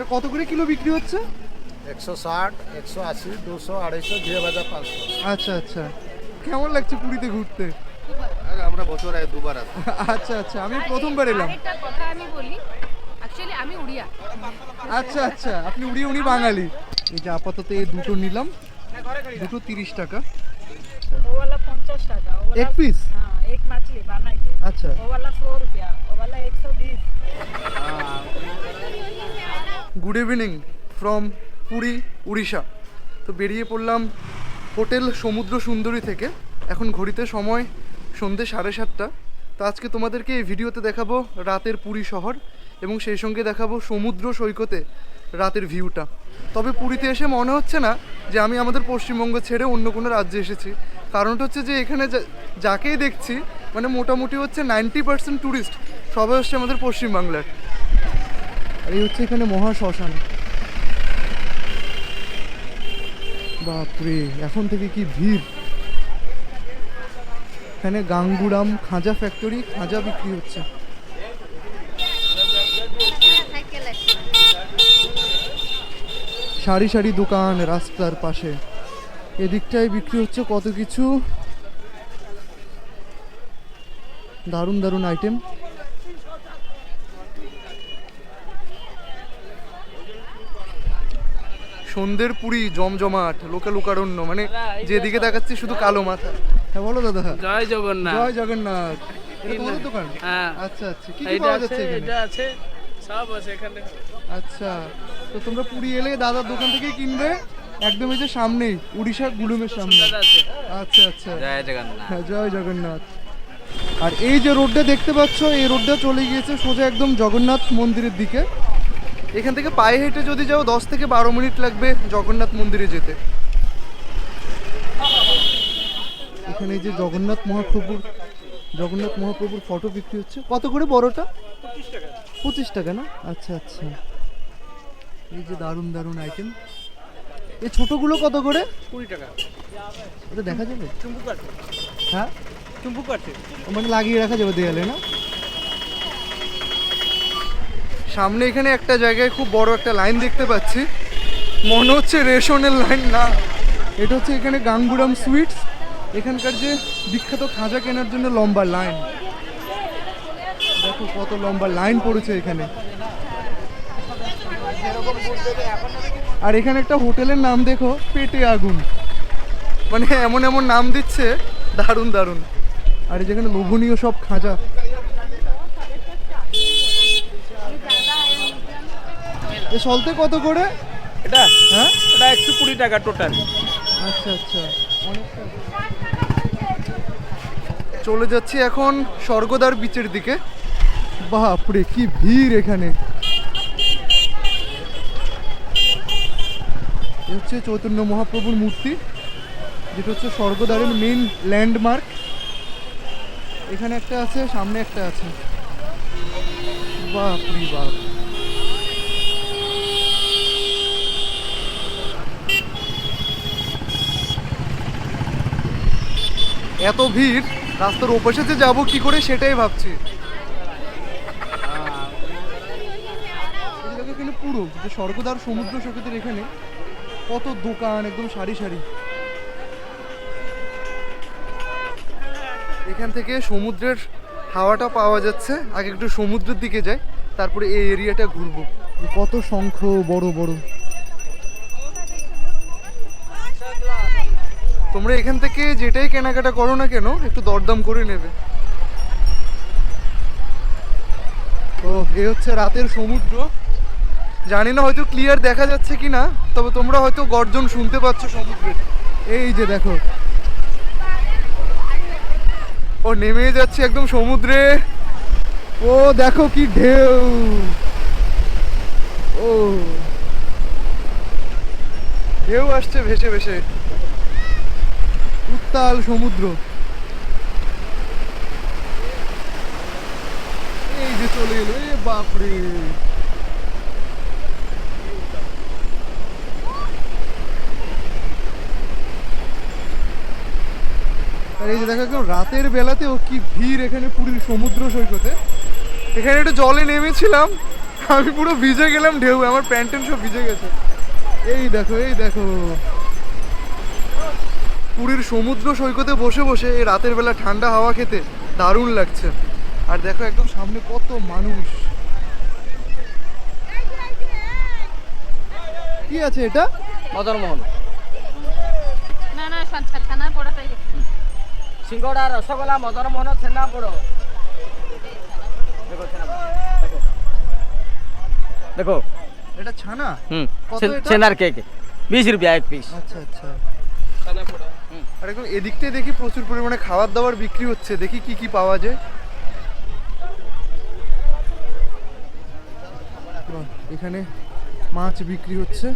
এটা কত করে কিলো বিক্রি হচ্ছে? একশো ষাট একশো আশি দুশো আড়াইশো দুই হাজার পাঁচশো। আচ্ছা আচ্ছা। কেমন লাগছে পুরীতে ঘুরতে? আমরা বছর আগে দুবার আসি। আচ্ছা আচ্ছা আমি প্রথমবার এলাম। একটা কথা আমি বলি অ্যাকচুয়ালি আমি উড়িয়া। আচ্ছা আচ্ছা আপনি উড়িয়া উনি বাঙালি। এই যে আপাতত এই দুটো নিলাম। দুটো তিরিশ টাকা। এক পিস एक मछली बनाई के আচ্ছা वो वाला सौ रुपया वो वाला एक सौ बीस good evening from Puri Orissa তো বেরিয়ে পড়লাম হোটেল সমুদ্র সুন্দরী থেকে এখন ঘড়িতে সময় সন্ধে সাড়ে সাতটা তো আজকে তোমাদেরকে এই ভিডিওতে দেখাবো রাতের পুরী শহর এবং সেই সঙ্গে দেখাবো সমুদ্র সৈকতে রাতের ভিউটা তবে পুরীতে এসে মনে হচ্ছে না যে আমি আমাদের পশ্চিমবঙ্গ ছেড়ে অন্য কোনো রাজ্যে এসেছি কারণটা হচ্ছে যে এখানে যাকেই দেখছি মানে মোটামুটি হচ্ছে নাইনটি পার্সেন্ট ট্যুরিস্ট সবাই হচ্ছে আমাদের পশ্চিমবাংলার। আর এই হচ্ছে এখানে মহা শ্মশান। বাপরে, এখন থেকে কি ভিড়? এখানে গাঙ্গুরাম খাঁজা ফ্যাক্টরি খাঁজা বিক্রি হচ্ছে। সারি সারি দোকান রাস্তার পাশে। এদিকটায় বিক্রি হচ্ছে কত কিছু? দারুণ দারুণ আইটেম সন্ধ্যের পুরী জমজমাট লোকে লোকারণ্য মানে যেদিকে দেখাচ্ছি শুধু কালো মাথা। হ্যাঁ বলো দাদা। জয় জগন্নাথ। জয় জগন্নাথ। এটা তোমাদের দোকান? হ্যাঁ। আচ্ছা আচ্ছা। কি কি পাওয়া যাচ্ছে এটা আছে। সব আছে এখানে। আচ্ছা। তো তোমরা পুরী এলে দাদার দোকান থেকে কিনবে। একদম এই যে সামনেই উড়িষ্যা গুলুমের সামনে। আচ্ছা আচ্ছা। জয় জগন্নাথ। হ্যাঁ জয় জগন্নাথ। আর এই যে রোডটা দেখতে পাচ্ছ এই রোডটা চলে গিয়েছে সোজা একদম জগন্নাথ মন্দিরের দিকে। এখান থেকে পায়ে হেঁটে যদি যাও দশ থেকে বারো মিনিট লাগবে জগন্নাথ মন্দিরে যেতে। এখানে এই যে জগন্নাথ মহাপ্রভুর জগন্নাথ মহাপ্রভুর ফটো বিক্রি হচ্ছে। কত করে বড়টা? পঁচিশ টাকা। না? আচ্ছা আচ্ছা। এই যে দারুণ দারুণ আইটেম এই ছোটগুলো কত করে? কুড়ি টাকা। ওটা দেখা যাবে? চুম্বু কাটছে হ্যাঁ? চুম্বু কাটছে মানে লাগিয়ে রাখা যাবে দেয়ালে না? সামনে এখানে একটা জায়গায় খুব বড় একটা লাইন দেখতে পাচ্ছি। মনে হচ্ছে রেশনের লাইন না। এটা হচ্ছে এখানে গাঙ্গুরাম সুইটস। এখানকার যে বিখ্যাত খাজা কেনার জন্য লম্বা লাইন। দেখো কত লম্বা লাইন পড়েছে এখানে। আর এখানে একটা হোটেলের নাম দেখো পেটে আগুন। মানে এমন এমন নাম দিচ্ছে দারুণ দারুণ। আর যেখানে লোভনীয় সব খাঁজা। এ সলতে কত করে? এটা? হ্যাঁ? এটা একশো কুড়ি টাকা টোটাল আচ্ছা আচ্ছা। চলে যাচ্ছি এখন স্বর্গদার বিচের দিকে। বাপরে কি ভিড় এখানে। হচ্ছে চৈতন্য মহাপ্রভুর মূর্তি, যেটা হচ্ছে স্বর্গদ্বারের মেইন ল্যান্ডমার্ক এখানে একটা আছে, সামনে একটা আছে। বাপরে বাপ। এত ভিড়, রাস্তার ওপাশে যে যাব কি করে সেটাই ভাবছি। কিন্তু পুরো, যে স্বর্গদ্বার, সমুদ্র সৈকতের এখানে কত দোকান, একদম সারি সারি। এখান থেকে সমুদ্রের হাওয়াটা পাওয়া যাচ্ছে। আগে একটু সমুদ্রের দিকে যাই, তারপরে এই এরিয়াটা ঘুরবো। কত শঙ্খ, বড় বড়। তোমরা এখান থেকে যেটাই কেনাকাটা করো না কেন, একটু দরদাম করে নেবে। তো এ হচ্ছে রাতের সমুদ্র। জানি না হয়তো ক্লিয়ার দেখা যাচ্ছে কি না তবে তোমরা হয়তো গর্জন শুনতে পাচ্ছ সমুদ্রের। এই যে দেখো। ও, নেমে যাচ্ছে একদম সমুদ্রে। ও, দেখো কি ঢেউ। ও। ঢেউ আসছে ভেসে ভেসে। উত্তাল সমুদ্র। এই যে চলে এলো, এ বাপরে। আর এই যে দেখো একদম রাতের বেলাতেও কি ভিড় এখানে পুরীর সমুদ্র সৈকতে। এখানে একটু জলে নেমেছিলাম আমি পুরো ভিজে গেলাম ঢেউ আমার প্যান্ট সব ভিজে গেছে। এই দেখো এই দেখো। পুরীর সমুদ্র সৈকতে বসে বসে এই রাতের বেলা ঠান্ডা হাওয়া খেতে দারুণ লাগছে। আর দেখো একদম সামনে কত মানুষ। কি আছে এটা? মদনমোহন। না না ছানা পড়াটাই সিঙ্গড়া রসগোল্লা মদন মোহন দেখো দেখো। এটা ছানা? হুম। ছানার কেক বিশ রুপিয়া এক পিস আচ্ছা আচ্ছা। আর এখন এদিকটায় দেখি প্রচুর পরিমাণে খাবার দাবার বিক্রি হচ্ছে। দেখি কি কি পাওয়া যায়। এখানে মাছ বিক্রি হচ্ছে।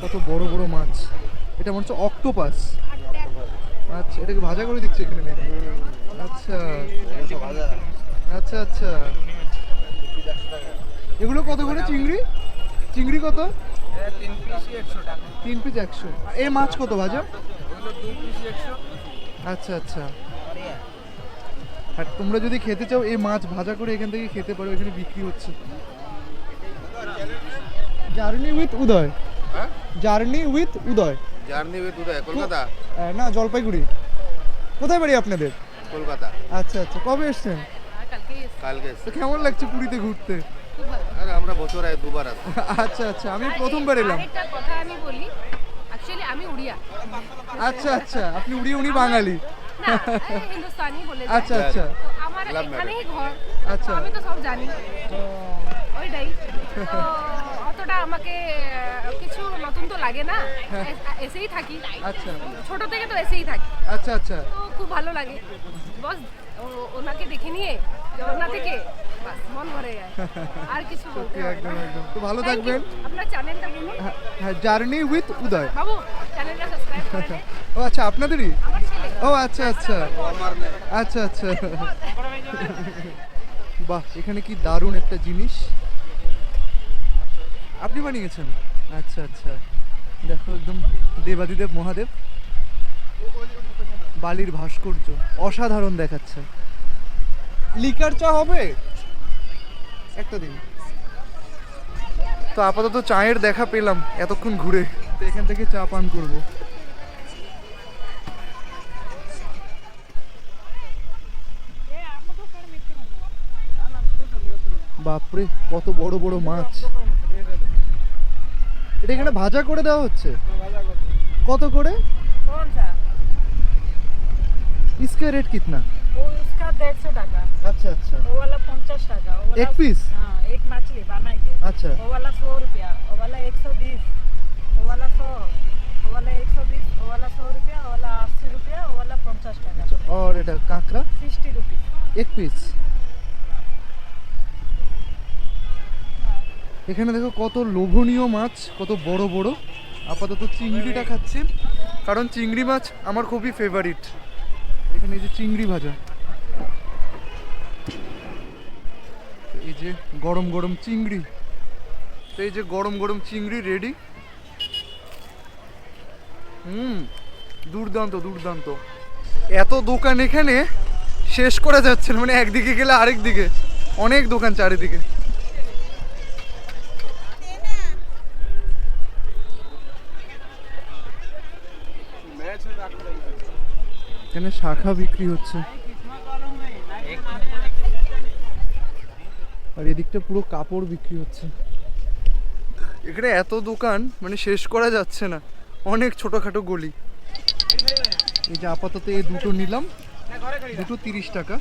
কত বড় বড় মাছ। এটা মনে হচ্ছে অক্টোপাস আচ্ছা এটাকে ভাজা করে দিচ্ছে এখানে? আচ্ছা। আচ্ছা আচ্ছা। এগুলো কত করে চিংড়ি? চিংড়ি কত? তিন পিস একশো। এ মাছ কত ভাজা? আচ্ছা আচ্ছা। আর তোমরা যদি খেতে চাও এই মাছ ভাজা করে এখান থেকে খেতে পারো এখানে বিক্রি হচ্ছে। Journey with Uday journey with Uday journey with Uday Kolkata? আহ, না জলপাইগুড়ি। কোথায় বাড়ি আপনাদের? কলকাতা। আচ্ছা আচ্ছা। কবে এসছেন? কালকে তো কেমন লাগছে পুরীতে ঘুরতে? আরে আমরা বছর দুবার আসি। আচ্ছা আচ্ছা। আমি প্রথমবার এলাম। আরেকটা কথা আমি বলি অ্যাকচুয়ালি আমি উড়িয়া। আচ্ছা আচ্ছা। আপনি উড়িয়ে উনি বাঙালি। না হিন্দুস্তানি বলে আচ্ছা আচ্ছা। আমার এখানেই ঘর। আচ্ছা। আমি তো সব জানি। ওইটাই। অতটা আমাকে কিছু নতুন তো লাগে না। এ- এসেই থাকি। আচ্ছা। ছোট থেকে তো এসেই থাকি। আচ্ছা আচ্ছা। তো খুব ভালো লাগে। বস ওনাকে দেখে নিয়ে জগন্নাথ থেকে মন ভরে যায়। আর কিছু বলতে একদম একদম। তো ভালো থাকবেন। আপনার চ্যানেলটা বলুন হ্যাঁ, হ্যাঁ জার্নি উইথ উদয়। বাবু চ্যানেলটা সাবস্ক্রাইব করে ও আচ্ছা আপনাদেরই? ও আচ্ছা আচ্ছা। আচ্ছা আচ্ছা। বাহ এখানে কি দারুণ একটা জিনিস। আপনি বানিয়েছেন? আচ্ছা আচ্ছা। দেখো একদম দেবাদিদেব মহাদেব। বালির ভাস্কর্য অসাধারণ দেখাচ্ছে। লিকার চা হবে? একটা দিন। তো আপাতত চায়ের দেখা পেলাম এতক্ষণ ঘুরে। তো এখান থেকে চা পান করব। বাপরে কত বড় বড় মাছ। এটা এখানে ভাজা করে দেওয়া হচ্ছে কত করে कौन सा इसका रेट कितना वो उसका डेढ़ सौ टाका अच्छा अच्छा वो वाला पचास टाका वो वाला एक पीस हाँ एक मछली बनाई के अच्छा वो वाला सौ रुपया वो वाला एक सौ बीस वो वाला सौ वो वाला एक सौ बीस वो वाला सौ रुपया वो वाला अस्सी रुपया वो वाला पचास टाका और এটা কাঁকড়া सिक्सटी रुपीज এক পিস এখানে দেখো কত লোভনীয় মাছ কত বড় বড়। আপাতত চিংড়িটা খাচ্ছি কারণ চিংড়ি মাছ আমার খুবই ফেভারিট এখানে এই যে চিংড়ি ভাজা। এই যে গরম গরম চিংড়ি। তো এই যে গরম গরম চিংড়ি রেডি হুম দুর্দান্ত দুর্দান্ত। এত দোকান এখানে শেষ করা যাচ্ছে না মানে একদিকে গেলে আরেক দিকে। অনেক দোকান চারিদিকে। এখানে শাখা বিক্রি হচ্ছে। আর এদিকটা পুরো কাপড় বিক্রি হচ্ছে। এখানে এত দোকান মানে শেষ করা যাচ্ছে না। অনেক ছোটখাটো গলি। এই যে আপাতত এই দুটো নিলাম। দুটো তিরিশ টাকা।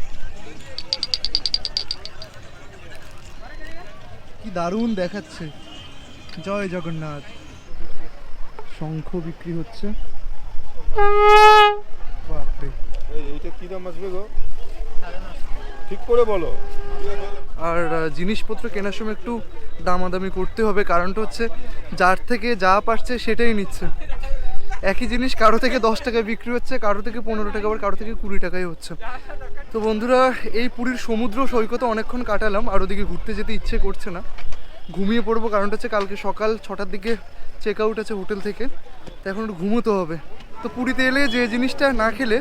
কি দারুণ দেখাচ্ছে। জয় জগন্নাথ। শঙ্খ বিক্রি হচ্ছে। এইটা দাম আসবে গো? ঠিক করে বলো। আর জিনিসপত্র কেনার সময় একটু দামাদামি করতে হবে, কারণটা হচ্ছে যার থেকে যা পারছে সেটাই নিচ্ছে। একই জিনিস কারও থেকে দশ টাকায় বিক্রি হচ্ছে, কারও থেকে পনেরো টাকা, আবার কারও থেকে কুড়ি টাকাই হচ্ছে। তো বন্ধুরা, এই পুরীর সমুদ্র সৈকতে অনেকক্ষণ কাটালাম, আর ওদিকে ঘুরতে যেতে ইচ্ছে করছে না। ঘুমিয়ে পড়ব, কারণটা হচ্ছে কালকে সকাল ছটার দিকে চেক আউট আছে হোটেল থেকে। তো এখন ঘুমোতে হবে। তো পুরীতে এলে যে জিনিসটা না খেলে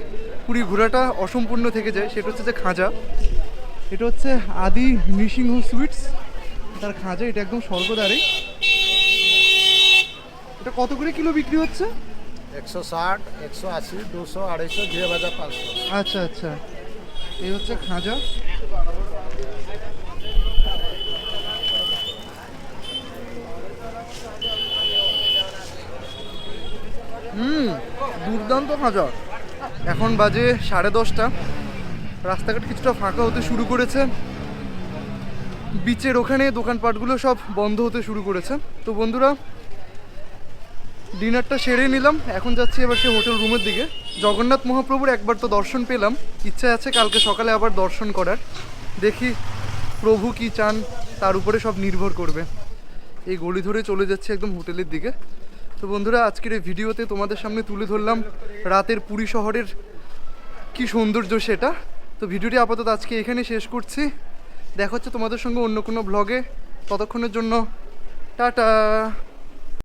পুরী ঘোরাটা অসম্পূর্ণ থেকে যায় সেটা হচ্ছে যে খাঁজা। এটা হচ্ছে আদি নৃসিংহ সুইটস। তার খাঁজা এটা একদম স্বর্গদ্বারেই। এটা কত করে কিলো বিক্রি হচ্ছে? একশো ষাট একশো আশি দুশো আড়াইশো দুই হাজার পাঁচশো। আচ্ছা আচ্ছা। এই হচ্ছে খাঁজা। হুম, দুর্দান্ত খাঁজা এখন বাজে সাড়ে দশটা। রাস্তাঘাট কিছুটা ফাঁকা হতে শুরু করেছে। বিচের ওখানে দোকানপাটগুলো সব বন্ধ হতে শুরু করেছে। তো বন্ধুরা, ডিনারটা সেরে নিলাম। এখন যাচ্ছি এবার সে হোটেল রুমের দিকে। জগন্নাথ মহাপ্রভুর একবার তো দর্শন পেলাম। ইচ্ছা আছে কালকে সকালে আবার দর্শন করার। দেখি প্রভু কি চান, তার উপরে সব নির্ভর করবে। এই গলি ধরে চলে যাচ্ছে একদম হোটেলের দিকে। তো বন্ধুরা, আজকের এই ভিডিওতে তোমাদের সামনে তুলে ধরলাম রাতের পুরী শহরের কি সৌন্দর্য সেটা। তো ভিডিওটি আপাতত আজকে এখানে শেষ করছি। দেখা হচ্ছে তোমাদের সঙ্গে অন্য কোনো ব্লগে ততক্ষণের জন্য, টাটা!